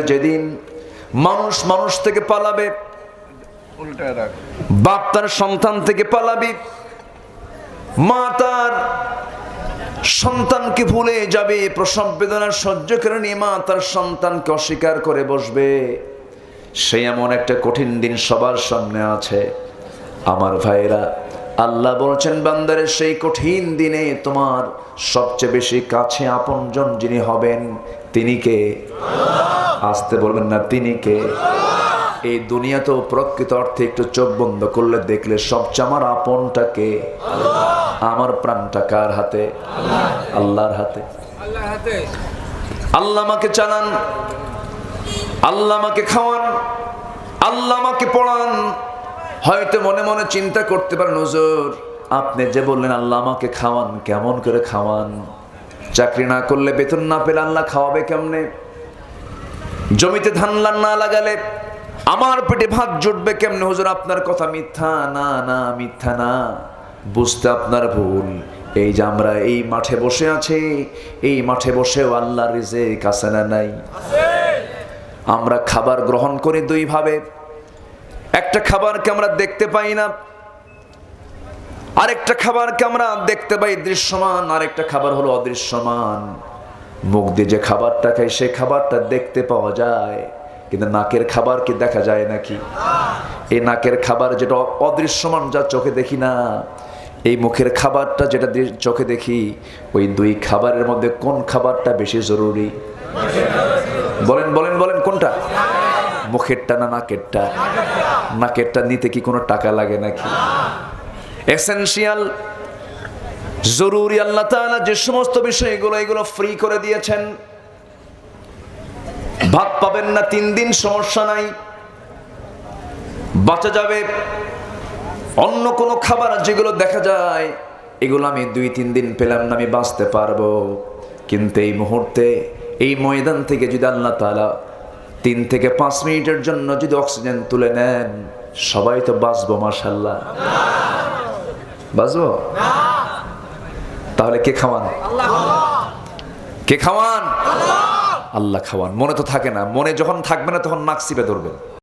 যেদিন মানুষ মানুষ থেকে পালাবে। বাপ তার সন্তান থেকে পালাবে। মা তার সন্তানকে ভুলে যাবে। প্রসব বেদনা সহ্য করে নিয়ে মা তার সন্তানকে অস্বীকার করে বসবে। সেই এমন একটা কঠিন দিন সবার সামনে আছে। আমার ভাইরা আল্লাহ বলছেন বান্দারের সেই কঠিন দিনে তোমার সবচেয়ে বেশি কাছে আপনজন যিনি হবেন তিনি কে? আসতে বলবেন না, তিনি কে? এই দুনিয়াতেও প্রকৃত অর্থে একটু চোখ বন্ধ করলে দেখলে সবচেয়ে আমার আপনটাকে আমার প্রাণটা কার হাতে? আল্লাহর হাতে। আল্লাহ আমাকে চালান, আল্লাহ আমাকে খাওয়ান, আল্লাহ আমাকে পড়ান। হয়তো মনে মনে চিন্তা করতে পারেন, হুজুর, আপনি যে বললেন আল্লাহ আমাকে খাওয়ান, কেমন করে খাওয়ান? চাকরি না করলে বেতন না পেলে আল্লাহ খাওয়াবে কেমনে? জমিতে ধান না লাগালে আমার পেটে ভাত জুটবে কেমনে? হুজুর, আপনার কথা মিথ্যা? না না, মিথ্যা না। বুঝতে আপনার ভুল। এই যে আমরা এই মাঠে বসে আছি, এই মাঠে বসেও আল্লাহ রিজে কাছে না নাই? আমরা খাবার গ্রহণ করি দুই ভাবে একটা খাবারকে আমরা দেখতে পাই না আরেকটা খাবারকে আমরা দেখতে পাই দৃশ্যমান? আরেকটা খাবার হলো অদৃশ্যমান। মুখ দিয়ে যে খাবারটা খাই, সেই খাবারটা দেখতে পাওয়া যায়। কিন্তু নাকের খাবার কি দেখা যায় নাকি? এই নাকের খাবার যেটা অদৃশ্যমান, যা চোখে দেখি না, এই মুখের খাবারটা যেটা চোখে দেখি, ওই দুই খাবারের মধ্যে কোন খাবারটা বেশি জরুরি? বলেন বলেন বলেন, কোনটা? মুখেরটা না নাকেরটা? নাকেরটা নিতে কি কোনো টাকা লাগে নাকি? এসেনশিয়াল জরুরি, আল্লাহ তাআলা যে সমস্ত বিষয়গুলো এগুলো এগুলো ফ্রি করে দিয়েছেন। ভাত পাবেন না, তিন দিন সমস্যা নাই। বাঁচা যাবে। অন্য কোনো খাবার যেগুলো দেখা যায়, এগুলো আমি দুই, তিন দিন পেলাম না, আমি বাঁচতে পারব। কিন্তু এই মুহূর্তে, এই ময়দান থেকে যদি আল্লাহ তাআলা তিন থেকে পাঁচ মিনিটের জন্য যদি অক্সিজেন তুলে নেন, সবাই তো বাঁচবো মাসাল্লাহ বাঁচবো তাহলে কে খাওয়ান? কে খাওয়ান? আল্লাহ খাওয়ান। মনে তো থাকে না। মনে যখন থাকবে না তখন নাক চিপে ধরবেন।